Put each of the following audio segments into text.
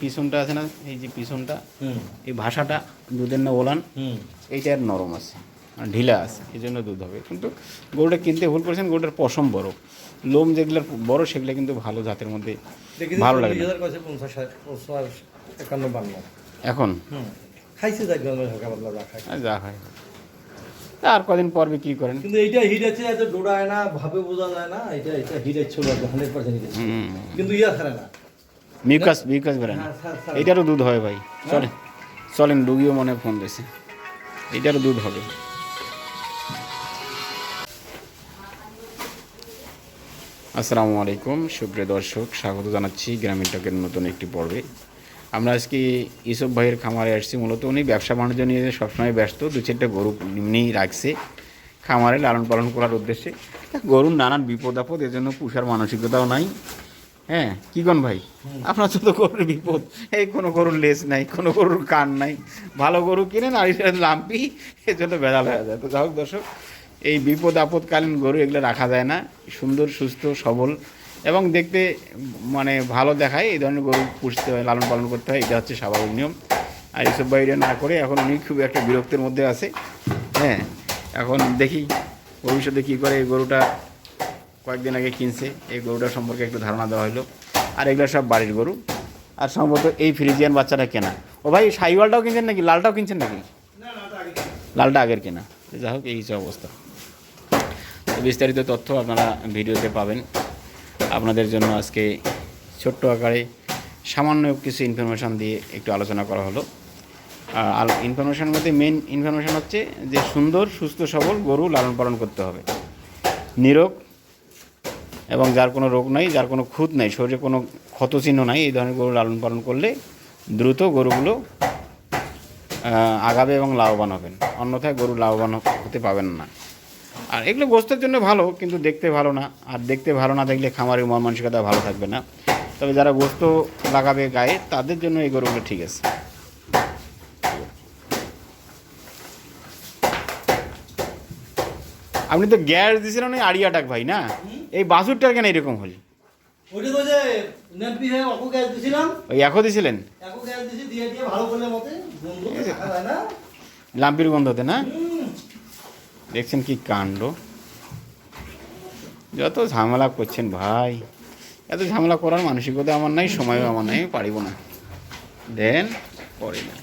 পিছনটা আছে না এই যে পিছনটা এই ভাষাটা দুধের না ওলান হুম। এইটা আর নরম আছে আর ঢিলা আছে এই জন্য দুধ হবে। কিন্তু গরুটা কিনতে ভুল করেছেন গরুটার পশম বড়। লোম যেগুলো বড় সেগুলো কিন্তু ভালো জাতের মধ্যে ভালো লাগে এখন? খাইছে যা যা হয়। আর কদিন পর বিক্রি করেন। কিন্তু এইটা হিট আছে এত ডোড়ায় না ভাবে বোঝা যায় না এটা এটা হিট ছিল হান্ড্রেড পার্সেন্ট কিন্তু ইয়া ছাড়ে না। মিউকাস মিউকাস বেরোয় না হ্যাঁ। এইটারও দুধ হয় ভাই। চলেন চলেন ডুগিও মনে ফোন দিয়েছে এইটারও দুধ হবে। আসসালামু আলাইকুম সুপ্রিয় দর্শক স্বাগত জানাচ্ছি গ্রামীণ টকের নতুন একটি পর্বে। আমরা আজকে ইসব ভাইয়ের খামারে আসছি। মূলত উনি ব্যবসা বাণিজ্য নিয়ে সবসময় ব্যস্ত দু চারটে গরু নিয়েই রাখছে। খামারে লালন পালন করার উদ্দেশ্যে। গরুর নানান বিপদ আপদ এজন্য পুষার মানসিকতাও নাই। হ্যাঁ কি কোন ভাই? আপনার তো তো গরুর বিপদ। এই কোনো গরুর লেজ নাই, কোনো গরুর কান নাই। ভালো গরু কিনেন আর লাম্পি এর জন্য বেড়াল হয়ে যায়। তো যাই হোক দর্শক, এই বিপদ আপদকালীন গরু এগুলো রাখা যায় না। সুন্দর, সুস্থ, সবল এবং দেখতে মানে ভালো দেখায়। এই ধরনের গরু পুষতে হয়, লালন পালন করতে হয়, এটা হচ্ছে স্বাভাবিক নিয়ম। আর এইসব বাইরে না করে এখন উনি খুব একটা বিরক্তের মধ্যে আছে। হ্যাঁ এখন দেখি, ভবিষ্যতে কী করে এই গরুটা কয়েকদিন আগে কিনছে, এই গরুটা সম্পর্কে একটু ধারণা দেওয়া হলো আর এগুলো সব বাড়ির গরু। আর সম্ভবত এই ফ্রিজিয়ান বাচ্চাটা কেনা। ও ভাই, সাইওয়ালটাও কিনছেন নাকি? লালটাও কিনছেন নাকি? লালটা আগের কেনা। যাই হোক, এই হচ্ছে অবস্থা। বিস্তারিত তথ্য আপনারা ভিডিওতে পাবেন। আপনাদের জন্য আজকে ছোট্ট আকারে সামান্য কিছু ইনফরমেশান দিয়ে একটু আলোচনা করা হলো। আর ইনফরমেশানের মধ্যে মেন ইনফরমেশান হচ্ছে যে সুন্দর, সুস্থ, সবল গরু লালন পালন করতে হবে। নিরোগ এবং যার কোনো রোগ নাই, যার কোনো খুঁত নাই, শরীরে কোনো ক্ষতচিহ্ন নাই, এই ধরনের গরু লালন পালন করলে দ্রুত গরুগুলো আগাবে এবং লাভবান হবেন। অন্যথায় গরু লাভবান হতে পাবেন না। আর এগুলো গোস্তের জন্য ভালো, কিন্তু দেখতে ভালো না। আর দেখতে ভালো না দেখলে খামারের মন মানসিকতা ভালো থাকবে না। তবে যারা গোস্ত লাগাবে গায়ে, তাদের জন্য এই গরুগুলো ঠিক আছে। আপনি তো গ্যাস দিয়েছিলেন ওই আড়িয়াটাক ভাই, না? এই বাসুরটার কেন এরকম হল? ওইটা তো যে নেপি অকু গ্যাস দিছিলাম। ওই একো দিছিলেন? একু গ্যাস দিছি দিয়ে দিয়ে ভালো করলে মতে বন্ধু দেখা যায় না। লাম্পির গন্ধতে না? দেখছেন কি কাণ্ড? যত ঝামেলা করছেন ভাই এত ঝামেলা করার মানসিকতা আমার নাই সময়ও আমার নাই পারিব না। দেন করে না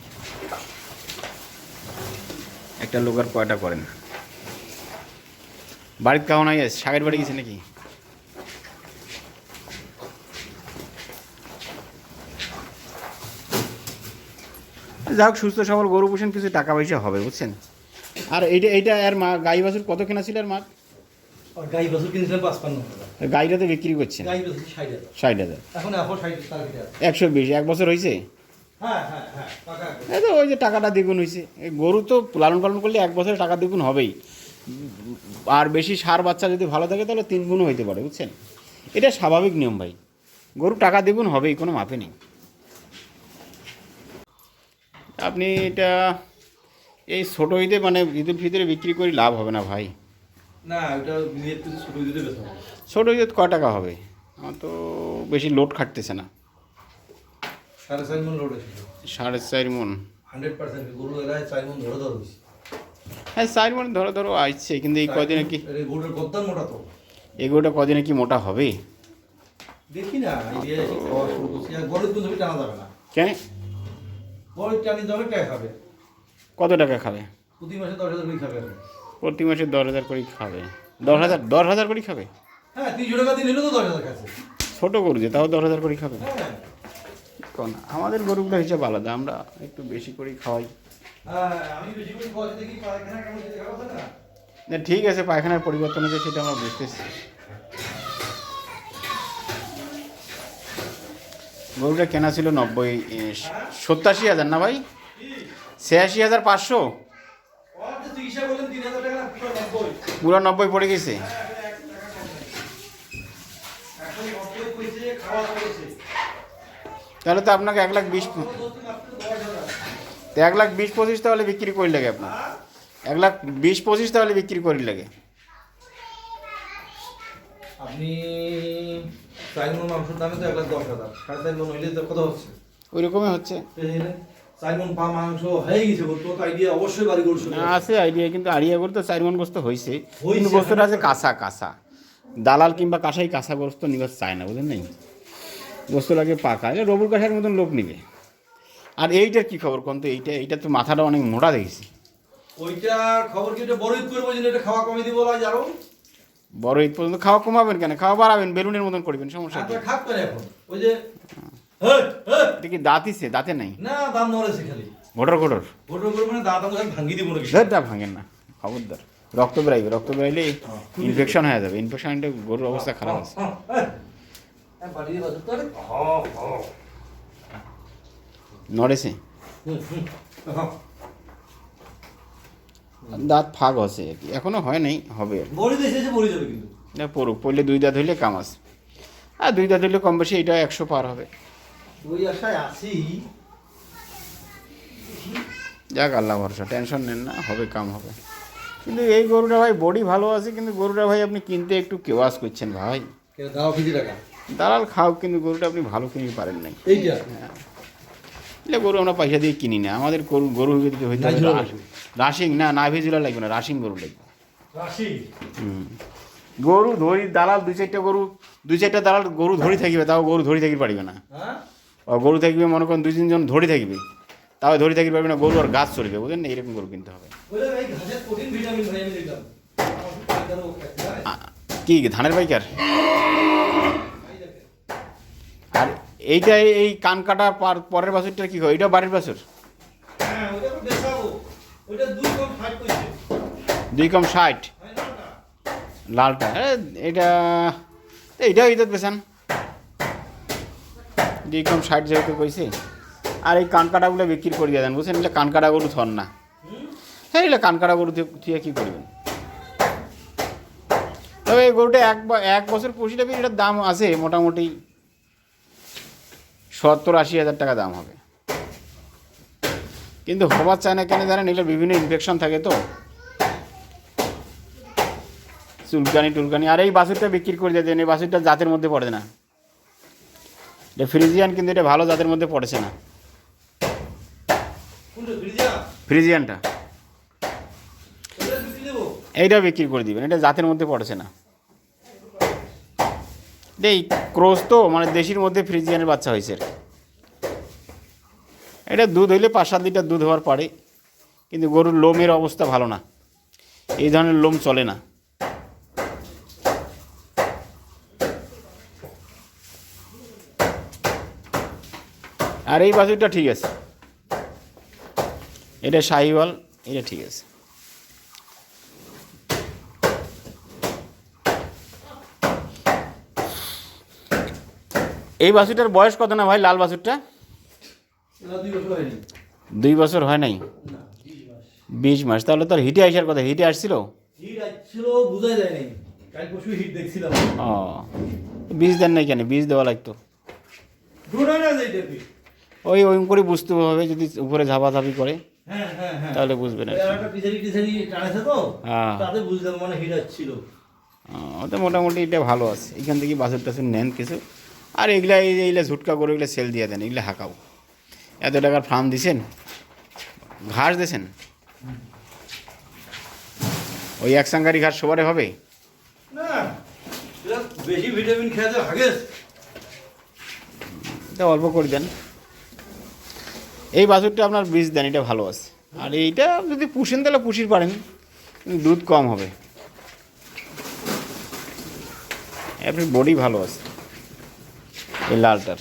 একটা লোক আর কয়টা করেন? বাড়িতে খাওয়া নাই শাকের বাড়ি গেছে নাকি? যাই হোক সুস্থ সবল গরু পুষেন কিছু টাকা পয়সা হবে বুঝছেন? আর এইটা এইটা আর মা গাই বাছুর কত কেনা ছিল আর মা? গাই বছর কিনেছিলাম পাঁচপান্ন টাকা গাইটাতে বিক্রি করছেন? ষাট হাজার। এখন একশো বিশ এক বছর হয়েছে হ্যাঁ হ্যাঁ হ্যাঁ এই তো ওই যে টাকাটা দ্বিগুণ হয়েছে গরু তো লালন পালন করলে এক বছরে টাকা দ্বিগুণ হবেই। আর বেশি সার বাচ্চা যদি ভালো থাকে তাহলে তিন গুণও হইতে পারে বুঝছেন? এটা স্বাভাবিক নিয়ম ভাই। গরু টাকা দ্বিগুণ হবেই কোনো মাপে নেই। আপনি এটা এই ছোটো ঈদে মানে ঈদের ভিতরে বিক্রি করে লাভ হবে না ভাই? না ওটা ছোট ঈদে কয় টাকা হবে? আমার তো বেশি লোড খাটতেছে না। সাড়ে চার মন লোড সাড়ে চার মন। হান্ড্রেড পার্সেন্ট গরু এলাকায় চার মন ধরে ধরে হ্যাঁ চার মন ধরো ধরো আসছে কিন্তু এই কদিনে কি গরুর গদ্দার মোটা তো। এগুলোটা কদিনে কি মোটা হবে? দেখি না এই গরুর টানা যাবে না। কেন? গরুর টানি যাবে টাকা খাবে। কত টাকা খাবে? প্রতি মাসে দশ হাজার করে খাবে। প্রতি মাসে দশ হাজার করে খাবে। দশ হাজার দশ হাজার করে খাবে? হ্যাঁ তিনশো টাকা দিন নিলেও তো দশ হাজার খাচ্ছে। ছোটো গরু যে তাও দশ হাজার করে খাবে? হ্যাঁ। কোন? আমাদের গরুগুলো হিসাব আলাদা আমরা একটু বেশি করেই খাওয়াই। হ্যাঁ, না? না ঠিক আছে পায়খানার পরিবর্তন হয়েছে সেটা আমরা বুঝতেছি। গরুটা কেনা ছিল নব্বই এ, সত্তরাশি হাজার না ভাই? ছিয়াশি হাজার পাঁচশো? পুরো নব্বই পড়ে গেছে। তাহলে তো আপনাকে এক লাখ বিশ এক লাখ বিশ পঁচিশ তাহলে বিক্রি করি লাগে আপনার। এক লাখ বিশ পঁচিশ তাহলে বিক্রি করি লাগে। আপনি চার মন মাংসের দামে তো এক লাখ দশ হাজার। সাড়ে চার মন হইলে তো কত হচ্ছে। ওই রকমই হচ্ছে সাইমন পা মাংস হয়ে গেছে তো আইডিয়া অবশ্যই বাড়ি করছ না আছে আইডিয়া কিন্তু করে তো চার মন গোস্ত হয়েছে কিন্তু গোস্তটা আছে কাঁচা কাঁচা। দালাল কিংবা কাঁসাই কাঁচা গোস্ত নিবার চায় না বুঝলেন নাই? গোস্ত লাগে পাকা। এটা রবুর কাঁসার মতন লোক নিবে। আর এইটার কি খবর কোন তো? এইটা এইটা তো মাথাটা অনেক মোটা দেখেছি। ওইটা খবর কি? এটা বড় ঈদ করব যে এটা খাওয়া কমে দিব আরও। বড় ঈদ পর্যন্ত খাওয়া কমাবেন কেন? খাওয়া বাড়াবেন বেলুনের মতন করবেন সমস্যা কি? এখন। ওই যে হেই, হেই, এটা কি দাঁতিছে দাঁতে নাই? না দাম ধরেছে খালি। ঘটর ঘটর গোটো করে মানে দাঁত আমাকে ভাঙ্গি দিব নাকি? ধরটা ভাঙেন না। খবরদার। রক্ত বেরাইবে রক্ত বেরাইলে ইনফেকশন হয়ে যাবে। ইনফেকশন গরুর অবস্থা খারাপ আছে। হ্যাঁ, হ্যাঁ। হ্যাঁ, হ্যাঁ, হ্যাঁ। নড়েছে হ্যাঁ। দাঁত ফাঁক আছে আর কি। এখনও হয় নাই হবে না পড়ুক পড়লে দুই দাঁত হইলে কাম আছে। আর দুই দাঁত হইলে কম বেশি এটা একশো পার হবে। ওই আশায় আছি। যাক আল্লাহ ভরসা টেনশন নেন না হবে কাম হবে। কিন্তু এই গরুটা ভাই বডি ভালো আছে কিন্তু গরুটা ভাই আপনি কিনতে একটু কেওয়াস করছেন ভাই। দাও দালাল খাও কিন্তু গরুটা আপনি ভালো কিনতে পারেন নাই। এইটা? গরু আমরা পয়সা দিয়ে কিনি না আমাদের গরু গরু হইতে হবে রাশিং না নাভিজুলা লাগবে না রাশিং গরু লাগবে। হুম। গরু ধরি দালাল দুই চারটা গরু দুই চারটা দালাল গরু ধরি থাকিবে তাও গরু ধরি থাকিতে পারবে না। হ্যাঁ? ও গরু থাকবে মনে করেন দুই তিনজন ধরি থাকবে তাও ধরে থাকিতে পারবে না গরু আর গাছ চলবে বুঝলেন না? এরকম গরু কিনতে হবে। কি ধানের দেখেন। আর এইটা এই- কান কাটা পার- পরের বছরটা কি হয়? এটা বাড়ির বছর হ্যাঁ ওটা তো বেচাবো ওইটা দুই কম ষাট? লালটা। এটা, এইটা ঈদত বেচান। দুই কম ষাট যেহেতু কইছে। আর এই কান কাটাগুলো বিক্রি করে দিয়ে দেন। বুঝছেন? এগুলো কান কাটা গরু থন না। হ্যাঁ এগুলো কান কাটা গরু দিয়ে কী করবেন? তবে এই গরুটা এক এক বছর টাকা এটার দাম আছে? মোটামুটি সত্তর আশি হাজার টাকা দাম হবে। কিন্তু হবার চায় না কেন জানেন? এগুলো বিভিন্ন ইনফেকশন থাকে তো। চুলকানি টুলকানি আর এই বাছুরটা বিক্রি করে দিয়ে দেন এই বাছুরটা জাতের মধ্যে পড়ে না। এটা ফ্রিজিয়ান কিন্তু এটা ভালো জাতের মধ্যে পড়েছে না। ফ্রিজিয়ানটা। এইটা বিক্রি করে দিবেন এটা জাতের মধ্যে পড়েছে না। এই ক্রোস তো মানে দেশির মধ্যে ফ্রিজিয়ানের বাচ্চা হয়েছে আর কি। এটা দুধ হইলে পাঁচ সাত লিটার দুধ হওয়ার পরে, কিন্তু গরুর লোমের অবস্থা ভালো না। এই ধরনের লোম চলে না। আর এই বাছুরটা ঠিক আছে। এটা শাহিওয়াল, এটা ঠিক আছে। এই বাছুরটার বয়স কত না ভাই, লাল বাছুরটা? দুই বছর হয় নাই? না বিশ মাস। তাহলে তোর হিটে আসার কথা হিটে আসছিল? ও বীজ দেন নাই কেন? বীজ দেওয়া লাগতো। না ওই ওই করে বুঝতে হবে যদি উপরে ঝাপাঝাপি করে হ্যাঁ হ্যাঁ হ্যাঁ। তাহলে তো হ্যাঁ। তাতে বুঝলাম মানে মোটামুটি এটা ভালো আছে। এখান থেকে বাছুর টাছুর নেন কিছু। আর এগুলা এই যে এগুলা ঝুটকা করে এগুলো সেল দিয়ে দেন এগুলো হাঁকাও। এত টাকার ফার্ম দিছেন? ঘাস দিয়েছেন ওই এক সাঙ্গারি ঘাস সবারে হবে? এটা বেশি ভিটামিন এটা অল্প করে দেন। এই বাছুরটা আপনার বীজ দেন এটা ভালো আছে। আর এইটা যদি পুষেন তাহলে পুষির পারেন কিন্তু দুধ কম হবে। আপনার বডি ভালো আছে। এই লালটার।